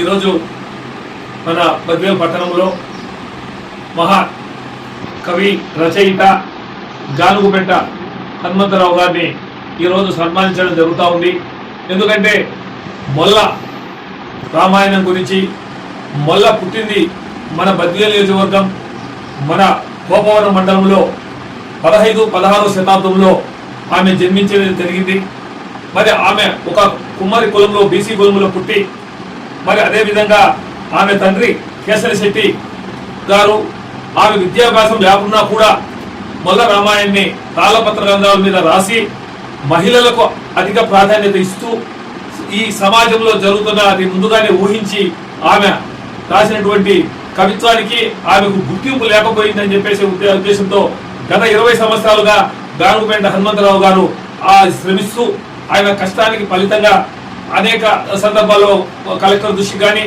ఈరోజు మన బద్వేల్ పట్టణంలో మహా కవి రచయిత గానుగుపెట్ట హనుమంతరావు గారిని ఈరోజు సన్మానించడం జరుగుతూ ఉంది. ఎందుకంటే మొల్ల రామాయణం గురించి మొల్ల పుట్టింది మన బద్వేల్ నియోజకవర్గం మన గోపవరం మండలంలో పదహైదు పదహారు శతాబ్దంలో ఆమె జన్మించడం జరిగింది. మరి ఆమె ఒక కుమ్మరి కులంలో బీసీ కులంలో పుట్టి మరి అదేవిధంగా ఆమె తండ్రి కేసరి శెట్టి గారు ఆమె విద్యాభ్యాసం లేకున్నా కూడా మొల్ల రామాయణ్ణి తాళపత్ర గ్రంథాల మీద రాసి మహిళలకు అధిక ప్రాధాన్యత ఇస్తూ ఈ సమాజంలో జరుగుతున్న అది ముందుగానే ఊహించి ఆమె రాసినటువంటి కవిత్వానికి ఆమెకు గుర్తింపు లేకపోయిందని చెప్పేసి ఉద్దేశంతో గత ఇరవై సంవత్సరాలుగా గానుగుపేట హనుమంతరావు గారు ఆ శ్రమిస్తూ ఆయన కష్టానికి ఫలితంగా అనేక సందర్భాల్లో కలెక్టర్ దృష్టికి కానీ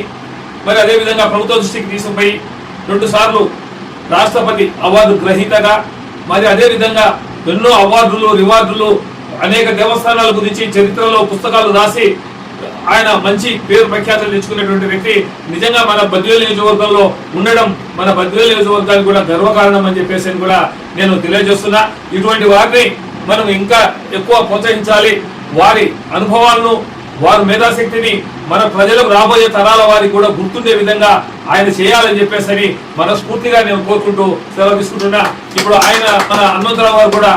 మరి అదేవిధంగా ప్రభుత్వ దృష్టికి తీసుకుపోయి రెండు సార్లు రాష్ట్రపతి అవార్డు గ్రహీతగా మరి అదేవిధంగా ఎన్నో అవార్డులు రివార్డులు అనేక దేవస్థానాల గురించి చరిత్రలో పుస్తకాలు రాసి ఆయన మంచి పేరు ప్రఖ్యాతులు తెచ్చుకునేటువంటి వ్యక్తి నిజంగా మన బద్వేలు నియోజకవర్గంలో ఉండడం మన బద్వేలు నియోజకవర్గానికి కూడా గర్వకారణం అని చెప్పేసి కూడా నేను తెలియజేస్తున్నా. ఇటువంటి వారిని మనం ఇంకా ఎక్కువ ప్రోత్సహించాలి. వారి అనుభవాలను వారి మేధాశక్తిని మన ప్రజలకు రాబోయే తరాల వారికి కూడా గుర్తుండే విధంగా ఆయన చేయాలని చెప్పేసి మనస్ఫూర్తిగా నేను కోరుకుంటూ సెలవు తీసుకుంటున్నా. ఇప్పుడు ఆయన మన హనుమంతరావు గారు కూడా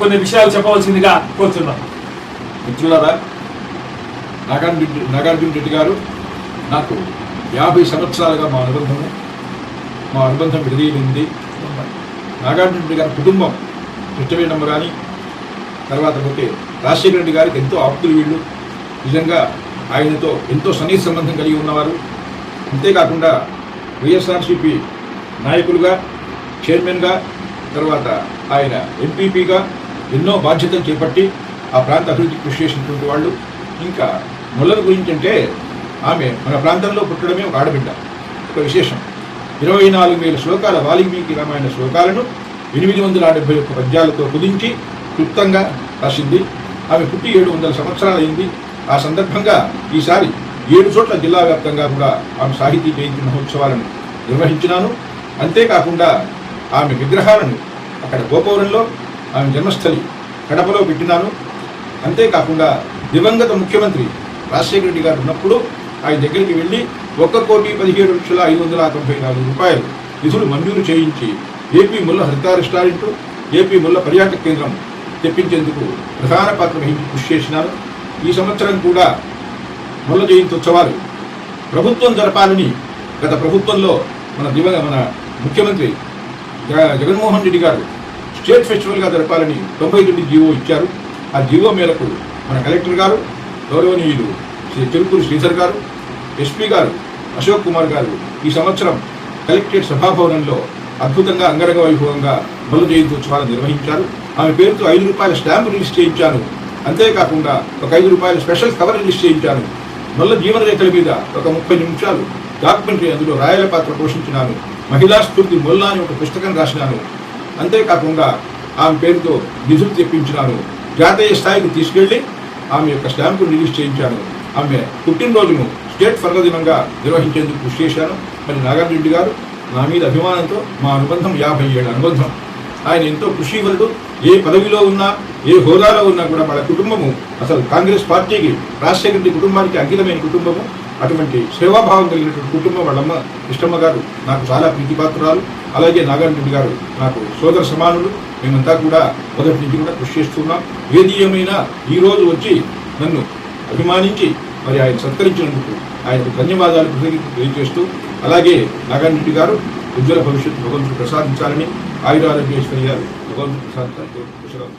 కొన్ని విషయాలు చెప్పవలసిందిగా కోరుతున్నాం. మిత్రులారా నాగార్జున నాగార్జున రెడ్డి గారు నాకు యాభై సంవత్సరాలుగా మా అనుబంధము మా అనుబంధం విడదీయలింది నాగార్జున రెడ్డి గారి కుటుంబం కృష్ణవేణమ్మ కానీ తర్వాత పోతే రాజశేఖర రెడ్డి గారికి ఎంతో ఆప్తులు వీళ్ళు. నిజంగా ఆయనతో ఎంతో సన్నిహిత సంబంధం కలిగి ఉన్నవారు. అంతేకాకుండా వైఎస్ఆర్సీపీ నాయకులుగా చైర్మన్గా తర్వాత ఆయన ఎంపీపీగా ఎన్నో బాధ్యతలు చేపట్టి ఆ ప్రాంత అభివృద్ధికి కృషి చేసినటువంటి వాళ్ళు. ఇంకా ముల్లల గురించి అంటే ఆమె మన ప్రాంతంలో పుట్టడమే ఒక ఆడబిడ్డ. ఒక విశేషం. ఇరవై నాలుగు వేల శ్లోకాల వాల్మీకి రామాయణ శ్లోకాలను ఎనిమిది వందల డెబ్బై ఒక్క పద్యాలతో కుదించి క్లుప్తంగా రాసింది. ఆమె పుట్టి ఏడు వందల సంవత్సరాలు అయింది ఆ సందర్భంగా ఈసారి ఏడు చోట్ల జిల్లా వ్యాప్తంగా కూడా ఆమె సాహితీ జయంతి మహోత్సవాలను నిర్వహించినాను. అంతేకాకుండా ఆమె విగ్రహాలను అక్కడ గోపవరంలో ఆమె జన్మస్థలి కడపలో పెట్టినాను. అంతేకాకుండా దివంగత ముఖ్యమంత్రి రాజశేఖర రెడ్డి గారు ఉన్నప్పుడు ఆయన దగ్గరికి వెళ్ళి ఒక్క కోటి పదిహేడు లక్షల ఐదు వందల తొంభై నాలుగు రూపాయలు నిధులు మంజూరు చేయించి ఏపీ ముల్ల హరిత రెస్టారెంటు ఏపీ ముల్ల పర్యాటక కేంద్రం తెప్పించేందుకు ప్రధాన పాత్ర వహించి కృషి చేసినాను. ఈ సంవత్సరం కూడా ముల్ల జయంతి ఉత్సవాలు ప్రభుత్వం జరపాలని గత ప్రభుత్వంలో మన దివ మన ముఖ్యమంత్రి జగన్మోహన్ రెడ్డి గారు స్టేట్ ఫెస్టివల్గా జరపాలని తొంభై తొమ్మిది జీవో ఇచ్చారు. ఆ జీవో మేరకు మన కలెక్టర్ గారు గౌరవనీయులు శ్రీ చెరుకూరు శ్రీధర్ గారు ఎస్పీ గారు అశోక్ కుమార్ గారు ఈ సంవత్సరం కలెక్టరేట్ సభాభవనంలో అద్భుతంగా అంగరంగ వైభవంగా బల జయంతి ఉత్సవాలు నిర్వహించారు. ఆమె పేరుతో ఐదు రూపాయల స్టాంపు రిలీజ్ చేయించాను అంతేకాకుండా ఒక ఐదు రూపాయల స్పెషల్ కవర్ నిశ్చయించాను చేయించాను. మల్ల జీవన రేఖల మీద ఒక ముప్పై నిమిషాలు డాక్యుమెంటరీ అందులో రాయల పాత్ర పోషించినాను. మహిళా స్ఫూర్తి మొల్లా అని ఒక పుస్తకం రాసినాను. అంతేకాకుండా ఆమె పేరుతో నిధులు తెప్పించినాను. జాతీయ స్థాయికి తీసుకెళ్ళి ఆమె యొక్క స్టాంపు రిలీజ్ చేయించాను. ఆమె పుట్టినరోజును స్టేట్ పర్వదినంగా నిర్వహించేందుకు కృషి చేశాను. మరి నాగార్జున రెడ్డి గారు నా మీద అభిమానంతో మా అనుబంధం యాభై ఏళ్ళ అనుబంధం. ఆయన ఎంతో కృషివలుడు ఏ పదవిలో ఉన్నా ఏ హోదాలో ఉన్నా కూడా వాళ్ళ కుటుంబము అసలు కాంగ్రెస్ పార్టీకి రాజశేఖర రెడ్డి కుటుంబానికి అంకితమైన కుటుంబము. అటువంటి సేవాభావం కలిగినటువంటి కుటుంబం వాళ్ళమ్మ ఇష్టమ్మ గారు నాకు చాలా ప్రీతిపాత్రురాలు. అలాగే నాగార్జున రెడ్డి గారు నాకు సోదర సమానులు. మేమంతా కూడా మొదటి నుంచి కూడా కృషి చేస్తున్నాం. ఏది ఏమైనా ఈ రోజు వచ్చి నన్ను అభిమానించి మరి ఆయన సత్కరించినందుకు ఆయనకు ధన్యవాదాలు కృతజ్ఞతలు తెలియజేస్తూ అలాగే నాగార్జున రెడ్డి గారు ఉజ్వల భవిష్యత్తు భగవంతుడు ప్రసాదించాలని ఆయురారోగ్యేశ్వరి గారు భగవంతుడు ప్రసాదించాలని కోరుకుంటూ సెలవు.